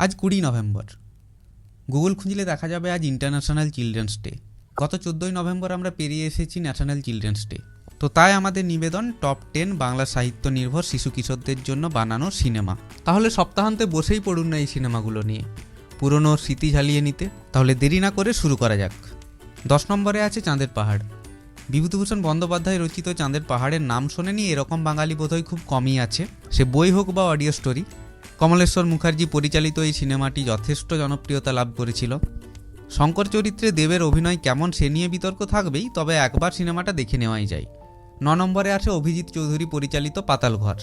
আজ কুড়ি November. Google খুঁজলে দেখা যাবে আজ ইন্টারন্যাশনাল চিলড্রেন্স ডে গত চোদ্দোই নভেম্বর আমরা পেরিয়ে এসেছি ন্যাশনাল চিলড্রেন্স ডে তো তাই আমাদের নিবেদন টপ টেন বাংলা সাহিত্য নির্ভর শিশু কিশোরদের জন্য বানানো সিনেমা। তাহলে সপ্তাহান্তে বসেই পড়ুন না এই সিনেমাগুলো নিয়ে। পুরনো স্মৃতি ঝালিয়ে নিতে। তাহলে দেরি না করে শুরু করা যাক। দশ নম্বরে আছে চাঁদের পাহাড়। বিভূতিভূষণ বন্দ্যোপাধ্যায় রচিত চাঁদের পাহাড়ের নাম শোনেনি, এরকম বাঙালি বোধহয় খুব কমই আছে। সে বই হোক বা অডিও স্টোরি কমলেশ্বর মুখার্জি পরিচালিত এই সিনেমাটি যথেষ্ট জনপ্রিয়তা লাভ করেছিল। শঙ্কর চরিত্রে দেবের অভিনয় কেমন সে নিয়ে বিতর্ক থাকবেই, তবে একবার সিনেমাটা দেখে নেওয়াই যায়। ন নম্বরে আছে অভিজিৎ চৌধুরী পরিচালিত পাতালঘর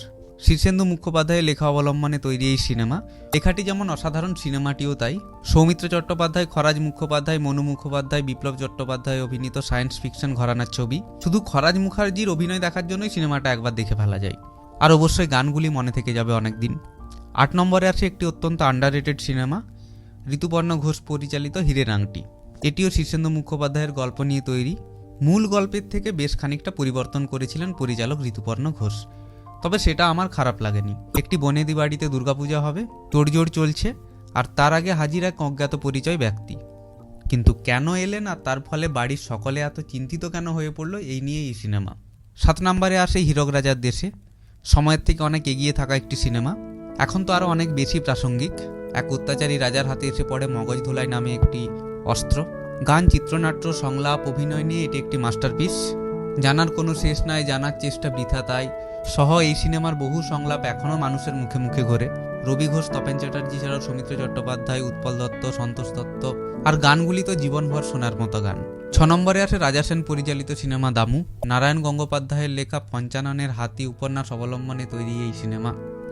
শীর্ষেন্দু মুখোপাধ্যায়ের লেখা অবলম্বনে তৈরি এই সিনেমা। লেখাটি যেমন অসাধারণ সিনেমাটিও তাই। সৌমিত্র চট্টোপাধ্যায়, খরাজ মুখোপাধ্যায়, মনু মুখোপাধ্যায়, বিপ্লব চট্টোপাধ্যায় অভিনীত সায়েন্স ফিকশন ঘরানার ছবি। শুধু খরাজ মুখার্জির অভিনয় দেখার জন্যই সিনেমাটা একবার দেখে ফেলা যায়। আর অবশ্যই গানগুলি মনে থেকে যাবে অনেক দিন আট নম্বরে আছে একটি অত্যন্ত আন্ডাররেটেড সিনেমা ঋতুপর্ণ ঘোষ পরিচালিত হীরের আংটি। এটিও শীর্ষেন্দু মুখোপাধ্যায়ের গল্প নিয়ে তৈরি। মূল গল্পের থেকে বেশ খানিকটা পরিবর্তন করেছিলেন পরিচালক ঋতুপর্ণ ঘোষ। তবে সেটা আমার খারাপ লাগেনি। একটি বনেদি বাড়িতে দুর্গাপূজা হবে, তোড়জোড় চলছে, আর তার আগে হাজির এক অজ্ঞাত পরিচয় ব্যক্তি। কিন্তু কেন এলেন আর তার ফলে বাড়ির সকলে এত চিন্তিত কেন হয়ে পড়ল এই নিয়ে এই সিনেমা। সাত নম্বরে আসে হীরক রাজার দেশে। সময়ের থেকে অনেক এগিয়ে থাকা একটি সিনেমা। এখন তো আরও অনেক বেশি প্রাসঙ্গিক। এক অত্যাচারী রাজার হাতে এসে পড়ে মগজ ধোলাই নামে একটি অস্ত্র। গান, চিত্রনাট্য, সংলাপ, অভিনয় নিয়ে এটি একটি মাস্টারপিস। জানার কোনো শেষ নাই, জানার চেষ্টা বৃথা তাই। সহ এই সিনেমার বহু সংলাপ এখনও মানুষের মুখে মুখে ঘোরে। রবি ঘোষ, তপেন চ্যাটার্জি ছাড়াও সৌমিত্র চট্টোপাধ্যায়, উৎপল দত্ত, সন্তোষ দত্ত আর গানগুলি তো জীবনভর শোনার মতো গান। ছ নম্বরে আসে রাজা সেন পরিচালিত সিনেমা দামু। নারায়ণ গঙ্গোপাধ্যায়ের লেখা পঞ্চাননের হাতি উপন্যাস অবলম্বনে তৈরি এই সিনেমা।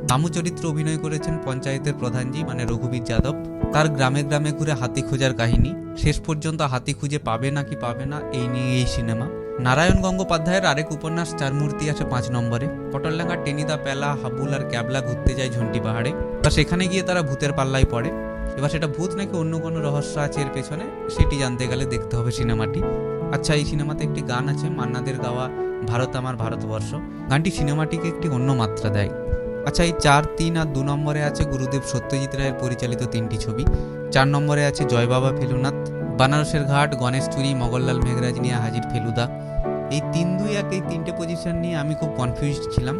দামু চরিত্রে অভিনয় করেছেন পঞ্চায়েতের প্রধানজি মানে রঘুবীর যাদব। তার গ্রামে গ্রামে ঘুরে হাতি খোঁজার কাহিনী। শেষ পর্যন্ত হাতি খুঁজে পাবে নাকি পাবে না, এই নিয়ে এই সিনেমা। নারায়ণ গঙ্গোপাধ্যায়ের আরেক উপন্যাস চার মূর্তি আছে পাঁচ নম্বরে। পটলডাঙ্গা টেনিদা পেলা, হাবুল আর ক্যাবলা ঘুরতে যায় ঝন্টি পাহাড়ে। তা সেখানে গিয়ে তারা ভূতের পাল্লায় পড়ে। এবার সেটা ভূত নাকি অন্য কোনো রহস্য আছে এর পেছনে, সেটি জানতে গেলে দেখতে হবে সিনেমাটি। আচ্ছা এই সিনেমাতে একটি গান আছে, মান্নাদের গাওয়া ভারত আমার ভারতবর্ষ। গানটি সিনেমাটিকে একটি অন্য মাত্রা দেয়। আচ্ছা এই চার, তিন আর দু নম্বরে আছে গুরুদেব সত্যজিৎ রায়ের পরিচালিত তিনটি ছবি। চার নম্বরে আছে জয় বাবা ফেলুনাথ, বানারসের ঘাট, গণেশ চুরি মগললাল মেঘরাজ নিয়ে হাজির ফেলুদা। এই তিন, দুই এক এই তিনটে পজিশন নিয়ে আমি খুব কনফিউজড ছিলাম।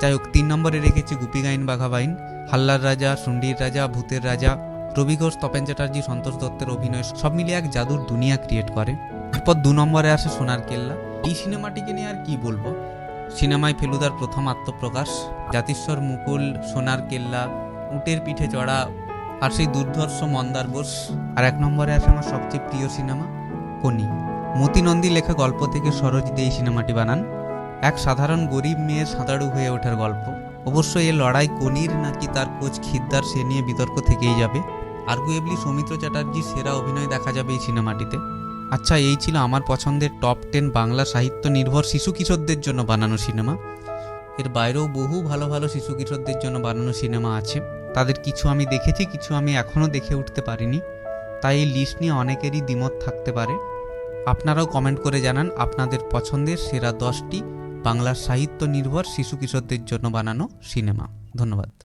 যাই হোক, তিন নম্বরে রেখেছি গুপিগাইন বাঘাবাইন হাল্লার রাজা, সুন্ডির রাজা, ভূতের রাজা, রবি ঘোষ, তপেন চ্যাটার্জি, সন্তোষ দত্তের অভিনয়, সব মিলিয়ে এক জাদুর দুনিয়া ক্রিয়েট করে। এরপর দু নম্বরে আসে সোনার কেল্লা। এই সিনেমাটিকে নিয়ে আর কি বলব? সিনেমায় ফেলুদার প্রথম আত্মপ্রকাশ। জাতিস্বর মুকুল, সোনার কেল্লা, উটের পিঠে চড়া, আর সেই দুর্ধর্ষ মন্দার বোস। আর এক নম্বরে আসে আমার সবচেয়ে প্রিয় সিনেমা, কনি। মতি নন্দী লেখা গল্প থেকে সরোজ দিয়ে এই সিনেমাটি বানান। এক সাধারণ গরিব মেয়ের সাঁতারু হয়ে ওঠার গল্প। অবশ্য এ লড়াই কনির নাকি তার কোচ খিদ্দার সে নিয়ে বিতর্ক থেকেই যাবে। আর্গুয়েবলি সৌমিত্র চ্যাটার্জির সেরা অভিনয় দেখা যাবে এই সিনেমাটিতে। আচ্ছা এই ছিল আমার পছন্দের টপ টেন বাংলা সাহিত্য নির্ভর শিশু কিশোরদের জন্য বানানো সিনেমা। এর বাইরেও বহু ভালো ভালো শিশু কিশোরদের জন্য বানানো সিনেমা আছে। তাদের কিছু আমি দেখেছি, কিছু আমি এখনও দেখে উঠতে পারিনি। তাই এই লিস্ট নিয়ে অনেকেরই দ্বিমত থাকতে পারে। আপনারাও কমেন্ট করে জানান আপনাদের পছন্দের সেরা দশটি বাংলার সাহিত্য নির্ভর শিশু কিশোরদের জন্য বানানো সিনেমা। ধন্যবাদ।